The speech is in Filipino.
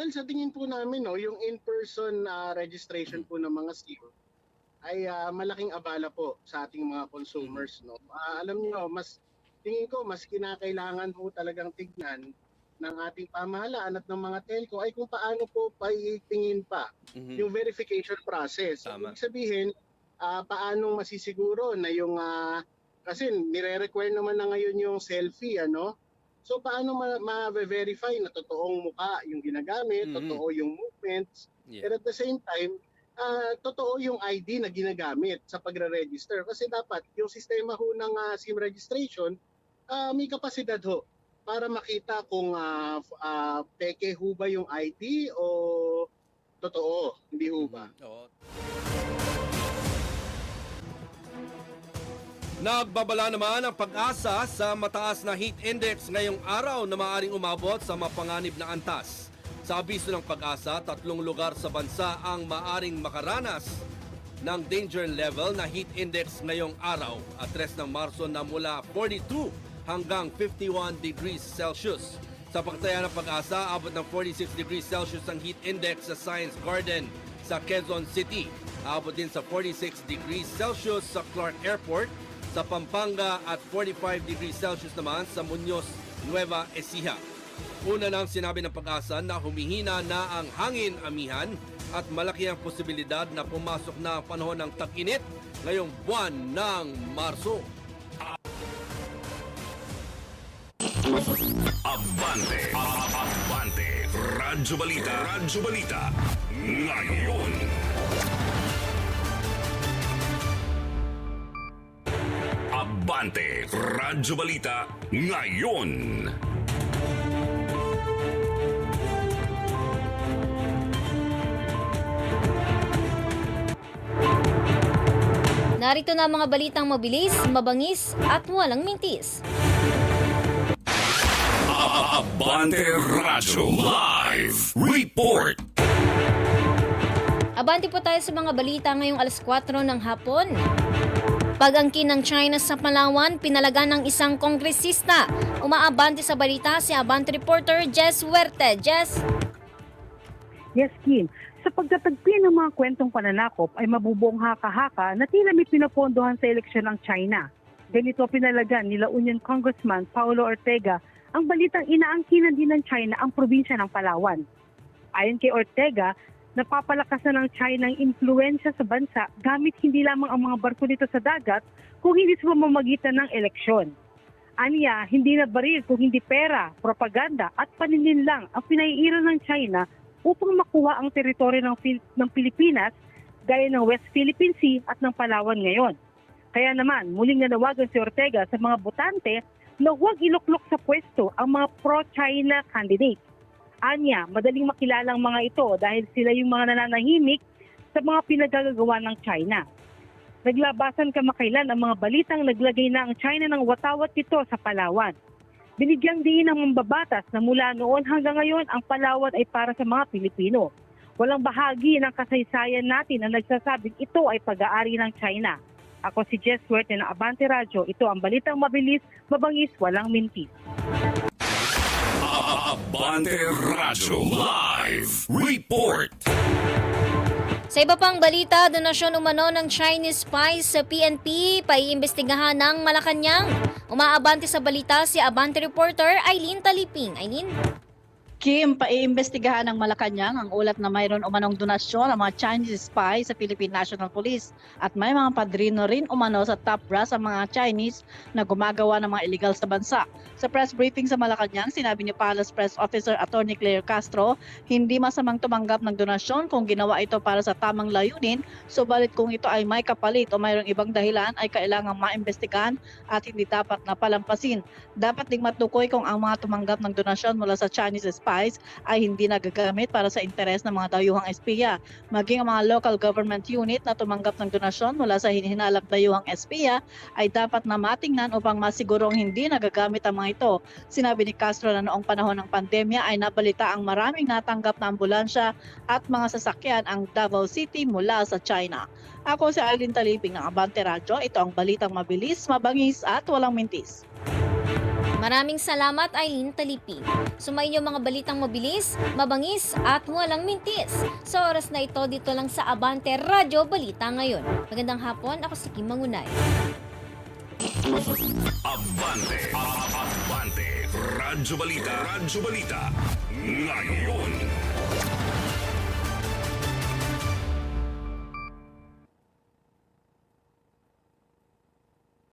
Well, sa tingin po namin, no, yung in-person ah, registration po ng mga SIM ay ah, malaking abala po sa ating mga consumers. No? Ah, alam niyo, mas tingin ko mas kinakailangan po talagang tignan ng ating pamahalaan at ng mga telco ay kung paano po paitingin pa Mhm. yung verification process. Tama. Ibig sabihin, ah, paano masisiguro na yung ah, kasi nire-require naman na ngayon yung selfie, ano? So paano ma- ma-verify na totoong mukha yung ginagamit, Mhm. totoo yung movements, Yeah. pero at the same time, ah, totoo yung ID na ginagamit sa pagre-register. Kasi dapat yung sistema ho ng ah, SIM registration, ah, may kapasidad ho para makita kung f- ah, peke ho ba yung ID o totoo, hindi ho ba? Mhm. Oo. Nagbabala naman ang pag-asa sa mataas na heat index ngayong araw na maaring umabot sa mapanganib na antas. Sa abiso ng pag-asa, tatlong lugar sa bansa ang maaring makaranas ng danger level na heat index ngayong araw at 3 ng Marso na mula 42 hanggang 51 degrees Celsius. Sa pagtaya ng pag-asa, abot ng 46 degrees Celsius ang heat index sa Science Garden sa Quezon City. Abot din sa 46 degrees Celsius sa Clark Airport, sa Pampanga at 45 degrees Celsius naman sa Muñoz, Nueva Ecija. Una nang sinabi ng pag-asa na humihina na ang hangin amihan at malaki ang posibilidad na pumasok na ang panahon ng tag-init ngayong buwan ng Marso. Abante. Abante. Radyo Balita. Radyo Balita. Ngayon. Abante. Radyo Balita. Ngayon. Narito na ang mga balitang mabilis, mabangis at walang mintis. Abante Radyo Live Report. Abante po tayo sa mga balita ngayong alas 4 ng hapon. Pag-angkin ng China sa Palawan, pinalaga ng isang kongresista. Umaabante sa balita si Abante reporter Jess Huerte. Jess, Yes, Kim. Sa pagtatagpi ng mga kwentong pananakop ay mabubuong haka-haka na tila may pinapondohan sa eleksyon ng China. Ganito pinalagan nila Union Congressman Paulo Ortega ang balitang inaangkinan din ng China ang probinsya ng Palawan. Ayon kay Ortega, napapalakas na ng China ang impluensya sa bansa gamit hindi lamang ang mga barko dito sa dagat kung hindi sa pamamagitan ng eleksyon. Aniya, hindi na baril kung hindi pera, propaganda at paninin lang ang pinaiiran ng China upang makuha ang teritoryo ng, Pil- ng Pilipinas gaya ng West Philippine Sea at ng Palawan ngayon. Kaya naman, muling nanawagan si Ortega sa mga botante na huwag iluklok sa pwesto ang mga pro-China candidates. Anya, madaling makilala ang mga ito dahil sila yung mga nananahimik sa mga pinagagagawa ng China. Naglabasan kamakailan ang mga balitang naglagay na ang China ng watawat nito sa Palawan. Binigyang diin ng mambabatas na mula noon hanggang ngayon ang Palawan ay para sa mga Pilipino. Walang bahagi ng kasaysayan natin na nagsasabing ito ay pag-aari ng China. Ako si Jess Huerte ng Abante Radio. Ito ang balitang mabilis, mabangis, walang mintis. Abante Radyo Live Report. Sa iba pang balita, donasyon umano ng Chinese spies sa PNP paiimbestigahan ng Malacanang. Umaabante sa balita si Abante reporter Eileen Taliping. Eileen? Kim, paiimbestigahan ng Malacanang ang ulat na mayroon umanong donasyon ng mga Chinese spy sa Philippine National Police at may mga padrino rin umano sa top brass ang mga Chinese na gumagawa ng mga illegal sa bansa. Sa press briefing sa Malacanang, sinabi ni Palace Press Officer Attorney Claire Castro, hindi masamang tumanggap ng donasyon kung ginawa ito para sa tamang layunin, subalit kung ito ay may kapalit o mayroong ibang dahilan ay kailangang maimbestigahan at hindi dapat na palampasin. Dapat ding matukoy kung ang mga tumanggap ng donasyon mula sa Chinese spies ay hindi nagagamit para sa interes ng mga dayuhang espiya. Maging ang mga local government unit na tumanggap ng donasyon mula sa hinihinalap dayuhang espiya ay dapat na matingnan upang masigurong hindi nagagamit ang mga ito. Sinabi ni Castro na noong panahon ng pandemya ay nabalita ang maraming natanggap na ambulansya at mga sasakyan ang Davao City mula sa China. Ako si Arlene Taliping ng Abante Radio. Ito ang balitang mabilis, mabangis at walang mintis. Maraming salamat Eileen Taliping. Sumayin yung mga balitang mabilis, mabangis at walang mintis. Sa oras na ito dito lang sa Abante Radyo Balita ngayon. Magandang hapon, ako si Kim Mangunay. Abante. Abante. Radyo Balita. Radyo Balita.